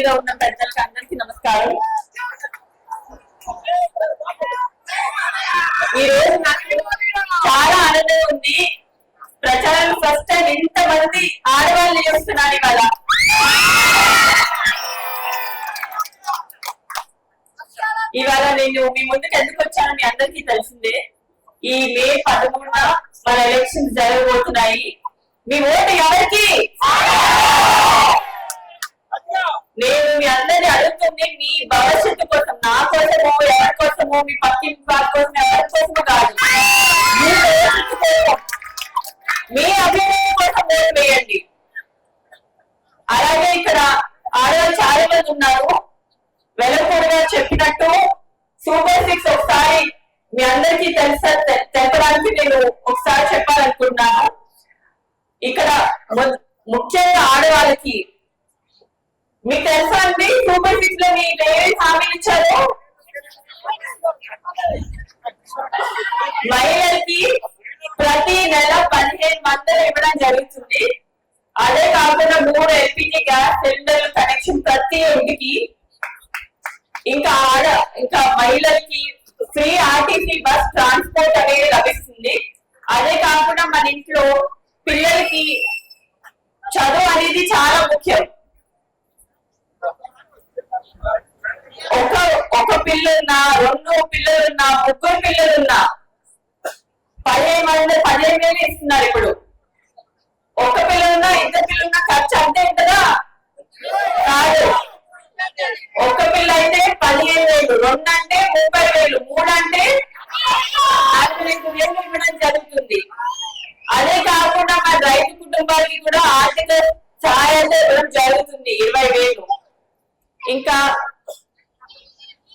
మీద ఉన్న పెద్దలకి అందరికీ నమస్కారం. ఈ రోజు నాకు చాలా ఆనందంగా ఉంది. ప్రచారం ఫస్ట్ టైం ఇంతమంది ఆడవాళ్ళు చేస్తున్నారు ఇవాళ. ఇవాళ నేను మీ ముందుకు ఎందుకు వచ్చాను మీ అందరికీ తెలిసిందే. ఈ మే పదమూడున మన ఎలక్షన్స్ జరగబోతున్నాయి. మీ ఓటు ఎవరికి? కోసమో మీ పక్కింటి వారి కోసం ఎవరి కోసమో కాదు. మీ భవిష్యత్తు కోసం అభివృద్ధి కోసం ఓటు వేయండి అలాగే ఇక్కడ ఆడవాళ్ళు చాలా మంది ఉన్నారు. వెలపూడిగా చెప్పినట్టు సూపర్ సిక్స్ ఒకసారి మీ అందరికీ తెలుసా? తెలపడానికి నేను ఒకసారి చెప్పాలనుకుంటున్నాను. ఇక్కడ ము- ముఖ్యంగా ఆడవాళ్ళకి మీకు తెలుసా అండి? సూపర్ సిక్స్లో మీకు ఏమేమి హామీలు ఇచ్చారు? మహిళలకి ప్రతి నెల పదిహేను వందలు ఇవ్వడం జరుగుతుంది. అదే కాకుండా మూడు ఎల్పిజి గ్యాస్ సిలిండర్ కనెక్షన్ ప్రతి ఇంటికి ఇంకా ఆడ ఇంకా మహిళలకి ఫ్రీ ఆర్టీసీ బస్ ట్రాన్స్పోర్ట్ అనేది లభిస్తుంది. అదే కాకుండా మన ఇంట్లో పిల్లలకి చదువు అనేది చాలా ముఖ్యం. ఒక ఒక పిల్లలున్నా రెండు పిల్లలున్నా ముగ్గురు పిల్లలున్నా పదిహేను మంది పదిహేను వేలు ఇస్తున్నారు ఇప్పుడు. ఒక పిల్లలున్నా ఇద్దరు పిల్లలున్నా ఖర్చు అంతే ఉంటుందా కాదు. ఒక పిల్ల అయితే పదిహేను వేలు రెండు అంటే ముప్పై వేలు మూడు అంటే నలభై వేలు ఇవ్వడం జరుగుతుంది. అదే కాకుండా మన రైతు కుటుంబాలకి కూడా ఆర్థిక సహాయాలు ఇవ్వడం జరుగుతుంది ఇరవై వేలు. ఇంకా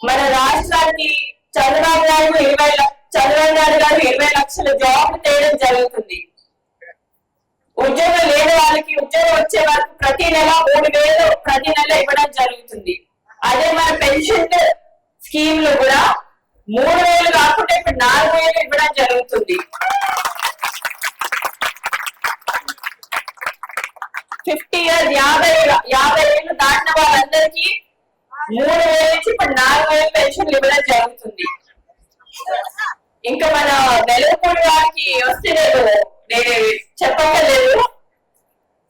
మన రాష్ట్రానికి చంద్రబాబు నాయుడు ఇరవై లక్షలు చంద్రబాబు గారు ఇరవై లక్షల జాబ్లు తేయడం జరుగుతుంది. ఉద్యోగం లేని వాళ్ళకి ఉద్యోగం వచ్చే వారికి ప్రతి నెల మూడు వేలు ప్రతి నెల ఇవ్వడం జరుగుతుంది. అదే మన పెన్షన్ స్కీమ్లో కూడా మూడు వేలు కాకుండా ఇప్పుడు నాలుగు వేలు ఇవ్వడం జరుగుతుంది. ఫిఫ్టీ ఇయర్స్ యాభై యాభై ఏళ్ళు దాటిన వాళ్ళందరికీ మూడు వేలు నుంచి ఇప్పుడు నాలుగు వేలు పెన్షన్లు ఇవ్వడం జరుగుతుంది. ఇంకా మన వెలుగుపూడి వారికి వస్తే నేను నేను చెప్పక్కర్లేదు.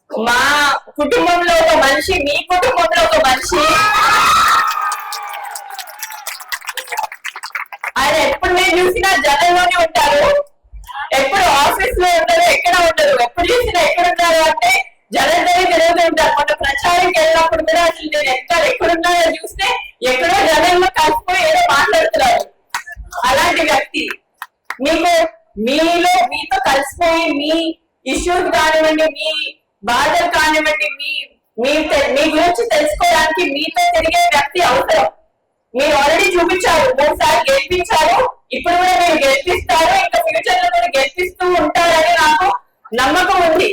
మా కుటుంబంలో ఒక మనిషి మీ కుటుంబంలో ఒక మనిషి. ఆయన ఎప్పుడు నేను చూసినా జనంలోనే ఉంటారు. ఎప్పుడు ఆఫీస్లో ఉంటారు ఎక్కడ ఉంటారు ఎప్పుడు చూసినా ఎక్కడ ఉంటారు అంటే జనంలోనే తిరుగుతూ ఉంటారు. మొన్న ప్రచారంకి వెళ్ళినప్పుడు కూడా అసలు నేను ఎక్కడ ఎక్కడున్నారో చూస్తే ఎక్కడో జనంలో కలిసిపోయి మీలో మీలో మీతో కలిసిపోయి మీ ఇష్యూస్ కానివ్వండి మీ బాధలు కానివ్వండి మీ మీ మీ గురించి తెలుసుకోవడానికి మీతో తిరిగే వ్యక్తి అవసరం. మీరు ఆల్రెడీ చూపించారు ఒకసారి గెలిపించారు ఇప్పుడు కూడా మీరు గెలిపిస్తారు ఇంకా ఫ్యూచర్లో కూడా గెలిపిస్తూ ఉంటారని నాకు నమ్మకం ఉంది.